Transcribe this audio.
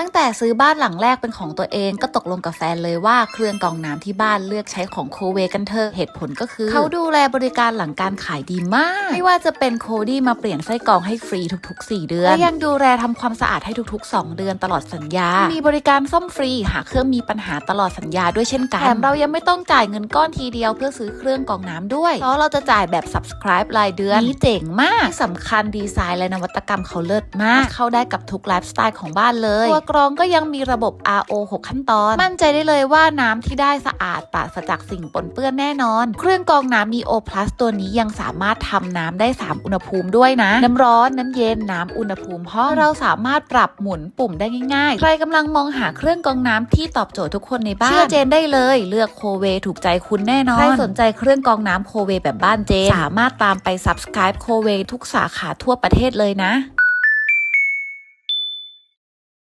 ตั้งแต่ซื้อบ้านหลังแรกเป็นของตัวเองก็ตกลงกับแฟนเลยว่าเครื่องกรองน้ำที่บ้านเลือกใช้ของโคเวกันเถอะเหตุผลก็คือ เขาดูแลบริการหลังการขายดีมาก ไม่ว่าจะเป็นโคดี้มาเปลี่ยนไส้กรองให้ฟรีทุกๆ 4 เดือนและยังดูแลทำความสะอาดให้ทุกๆ 2 เดือนตลอดสัญญา มีบริการซ่อมฟรีหากเครื่องมีปัญหาตลอดสัญญาด้วยเช่นกันแถมเรายังไม่ต้องจ่ายเงินก้อนทีเดียวเพื่อซื้อเครื่องกรองน้ำด้วยเพราะเราจะจ่ายแบบ subscribe รายเดือนนี้เจ๋งมากที่สำคัญดีไซน์และนวัตกรรมเขาเลิศมาก เข้าได้กับทุกไลฟ์สไตล์ของบ้านเลยตัวกรองก็ยังมีระบบ RO 6 ขั้นตอน มั่นใจได้เลยว่าน้ำที่ได้สะอาดปราศจากสิ่งปนเปื้อนแน่นอน เครื่องกรองน้ำ Neo Plus ตัวนี้ยังสามารถทำน้ำได้ 3 อุณหภูมิด้วยนะ น้ำร้อนน้ำเย็นน้ำอุณหภูมิห้องเราสามารถปรับหมุนปุ่มได้ง่ายๆ ใครกำลังมองหาเครื่องกรองน้ำที่ตอบโจทย์ทุกคนในบ้านเชื่อเจนได้เลย เลือกโคเวถูกใจคุณแน่นอน ใครสนใจเครื่องกรองน้ำโคเวแบบบ้านเจนสามารถตามไป subscribe โคเวทุกสาขาทั่วประเทศเลยนะ